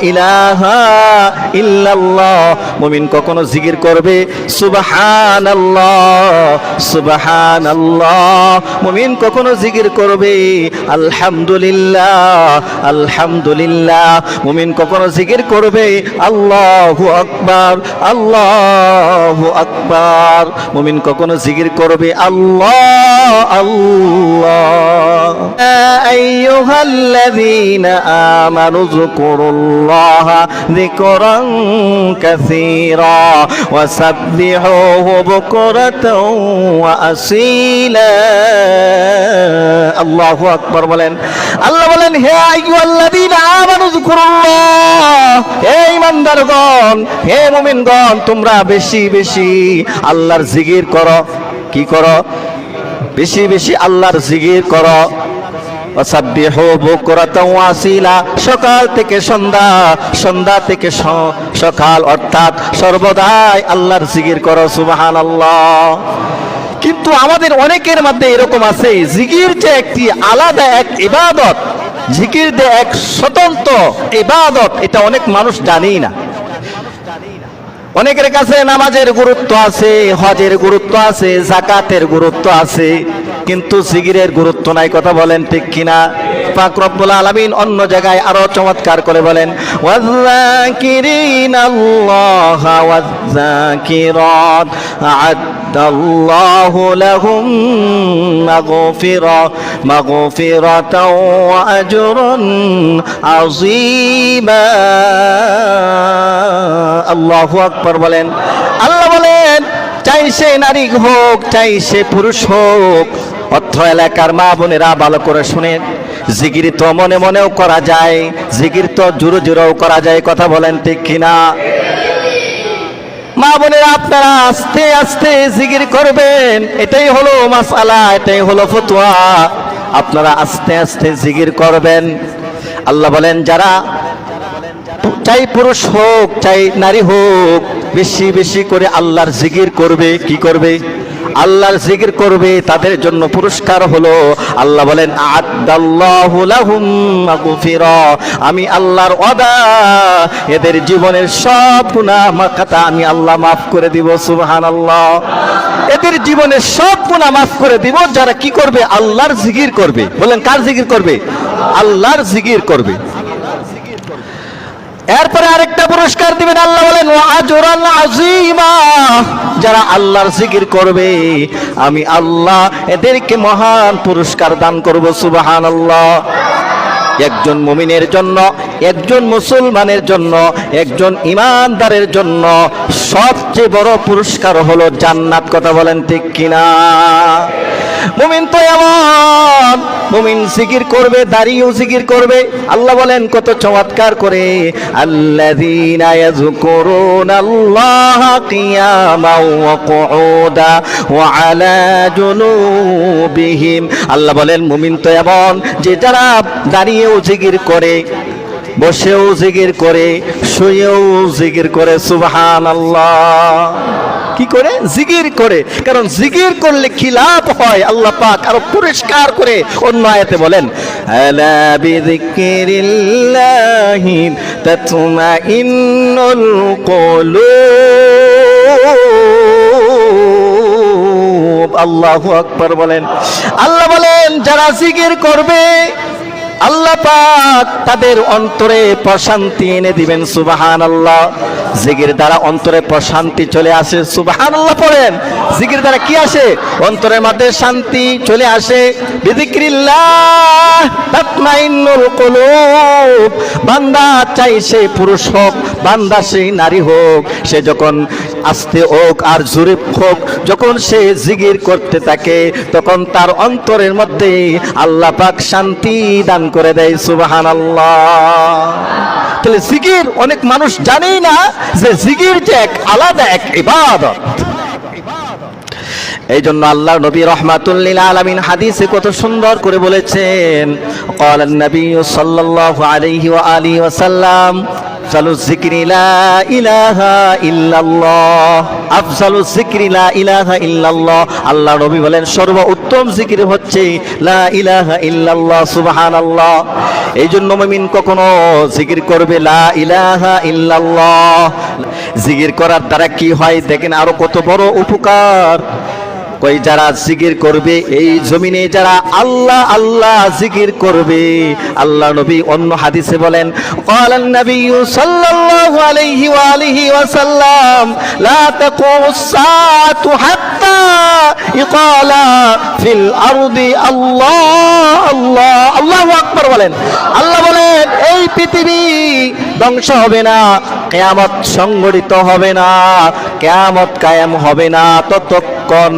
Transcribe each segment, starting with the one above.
ইলাহা ইল্লাল্লাহ। মুমিন কখনো জিকির করবে, সুবহানাল্লাহ সুবহানাল্লাহ। মুমিন কখনো জিকির করবে, আলহামদুলিল্লাহ আলহামদুলিল্লাহ। মুমিন কখনো জিকির করবে, আল্লাহু আকবার আল্লাহু আকবার। মুমিন কখনো জিকির করবে, আল্লাহ আল্লাহ। আইয়ুহাল্লাযীনা আমানু যকুরুল্লাহা যিকরান কাসীরা ওয়াসাব্বিহুহু বুকরাতাও ওয়া আসীলা আল্লাহু আকবার বলেন আল্লাহ বলেন হে আইয়ুহাল্লাযীনা আমানু যকুরুল্লাহ হে ইমানদারগণ হে মুমিনগণ তোমরা বেশি বেশি আল্লাহর জিকির করো। কি করো? বেশি বেশি আল্লাহর জিকির করো। সকাল থেকে সন্ধ্যা সন্ধ্যা থেকে সকাল অর্থাৎ সর্বদাই আল্লাহর জিকির করো, সুবহানাল্লাহ। কিন্তু আমাদের অনেকের মধ্যে এরকম আছে জিগির যে একটি আলাদা এক ইবাদত, জিকির যে এক স্বতন্ত্র ইবাদত, এটা অনেক মানুষ জানেই না। অনেকের কাছে নামাজের গুরুত্ব আছে, হজের গুরুত্ব আছে, জাকাতের গুরুত্ব আছে, কিন্তু সিগিরের গুরুত্ব নাই, কথা বলেন ঠিক কিনা? পাক রব্বুল আলামিন অন্য জায়গায় আরও চমৎকার করে বলেন ওয়াযাকিরিনাল্লাহা ওয়াযাকিরাত আ'আদ্দাল্লাহু লাহুম মাগফিরা, মাগফিরাতাও ওয়া আজরান আযীমা। আল্লাহু আকবার বলেন। আল্লাহ বলেন, চাই সে নারী হোক, চাই সে পুরুষ হোক অর্থ এলাকার মা বোনেরা ভালো করে শুনেন। জিগির তো মনে মনেও করা যায় জিগির তো জোরে জোরেও করা যায়, কথা বলেন ঠিক কিনা? মা বোনেরা, আপনারা আস্তে আস্তে জিকির করবেন, এটাই হলো মাসালা, এটাই হলো ফতুয়া। আপনারা আস্তে আস্তে জিকির করবেন। আল্লাহ বলেন, যারা চাই পুরুষ হোক, চাই নারী হোক, বেশি বেশি করে আল্লাহর জিকির করবে, কি করবে? আল্লাহর জিকির করবে, তাদের জন্য পুরস্কার হলো। আল্লাহ বলেন আমি আল্লাহর অদা এদের জীবনের সব মাকাতা আমি আল্লাহ মাফ করে দিব সুহান আল্লাহ এদের জীবনের সব গুনাহ মাফ করে দিব, যারা কি করবে? আল্লাহর জিকির করবে। বলেন, কার জিকির করবে? আল্লাহর জিকির করবে। এরপরে আরেকটা পুরস্কার দিবেন, আল্লাহ বলেন যারা আল্লাহর জিকির করবে, আমি আল্লাহ এদেরকে মহান পুরস্কার দান করব, সুবহানাল্লাহ। একজন মুমিনের জন্য, একজন মুসলমানের জন্য, একজন ইমানদারের জন্য সবচেয়ে বড় পুরস্কার হলো জান্নাত, কথা বলেন ঠিক কিনা? মুমিন তো এমন। মুমিন জিকির করবে দাঁড়িয়েও জিকির করবে। আল্লাহ বলেন, কত চমৎকার করে। আল্লাহ জুনুবিহিম। আল্লাহ বলেন, মুমিন তো এমন যে যারা দাঁড়িয়েও জিকির করে, বসেও জিকির করে, শুয়েও জিকির করে, সুবহানাল্লাহ। কি করে? জিগির করে। কারণ জিগির করলে লাভ হয়, আল্লাহ পাক আরও পুরস্কার করে অন্য আয়াতে বলেন আল্লাহু আকবার বলেন। আল্লাহ বলেন, যারা জিকির করবে আল্লাহ পাক তাদের অন্তরে প্রশান্তি এনে দিবেন সুবাহান আল্লাহ জিগির দ্বারা অন্তরে প্রশান্তি চলে আসে সুবাহান আল্লাহ পড়েন। জিগির দ্বারা কি আসে? অন্তরের মধ্যে শান্তি চলে আসে। বান্দা চাই সে পুরুষ হোক, বান্দা সেই নারী হোক। সে যখন আস্তে হোক আর জোরে হোক যখন সে জিগির করতে থাকে তখন তার অন্তরের মধ্যে আল্লাহ পাক শান্তি দান করে দেয় সুবাহান তাহলে জিগির অনেক মানুষ জানেই না যে জিগির যে এক আলাদা এক ইবাদত এই জন্য আল্লাহ নবী রহমাতুল্লিল আলমিন হাদিসে কত সুন্দর করে বলেছেন قال النبي صلى الله عليه وآله وسلم ইলাহা ইল্লাল্লাহ। ইলাহা ইল্লাল্লাহ। আল্লাহ নবী বলেন উত্তম হচ্ছে ইলাহা ইল্লাল্লাহ এই জন্য কখনো জিকির করবে লা ইলাহা ইল্লাল্লাহ। জিকির করার দ্বারা কি হয়? দেখেন আরও কত বড় উপকার। কই যারা জিকির করবে, এই জমিনে যারা আল্লাহ আল্লাহ জিকির করবে, আল্লাহ নবী অন্য হাদিসে বলেন, ক্বালান নবী সাল্লাল্লাহু আলাইহি ওয়া আলিহি ওয়া সাল্লাম, লা তাকুমুস সাআতু হাত্তা ইকালা ফিল আরদি আল্লাহ আল্লাহ, আল্লাহু আকবার বলেন। আল্লাহ বলেন এই পৃথিবী ধ্বংস হবে না কেয়ামত সংগঠিত হবে না কেয়ামত কায়াম হবে না। ততক্ষণ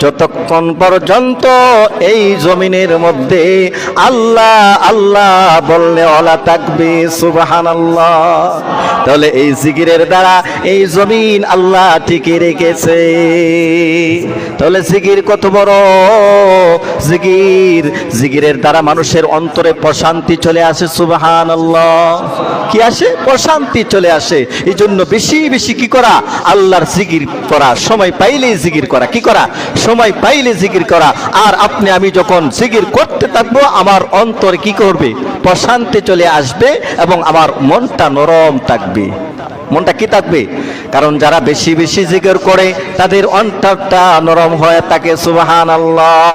যতক্ষণ পর্যন্ত এই জমিনের মধ্যে আল্লাহ আল্লাহ বললে অলা থাকবে সুবাহান আল্লাহ তাহলে এই জিকিরের দ্বারা এই জমিন আল্লাহ টিকে রেখেছে। তাহলে জিকির কত বড়? জিকির, জিকিরের দ্বারা মানুষের অন্তরে প্রশান্তি চলে আসে সুবাহান আল্লাহ কি আসে? প্রশান্তি চলে আসে। এই জন্য বেশি বেশি কি করা? আল্লাহর জিকির করা। সময় পাইলেই জিকির করা। কি করা? সময় পাইলে জিকির করা। আর আপনি, আমি যখন জিকির করতে থাকব, আমার অন্তর কি করবে? প্রশান্তি চলে আসবে এবং আমার মনটা নরম থাকবে। মনটা কি থাকবে? কারণ যারা বেশি বেশি জিকির করে, তাদের অন্তরটা নরম হয়ে থাকে। সুবাহান আল্লাহ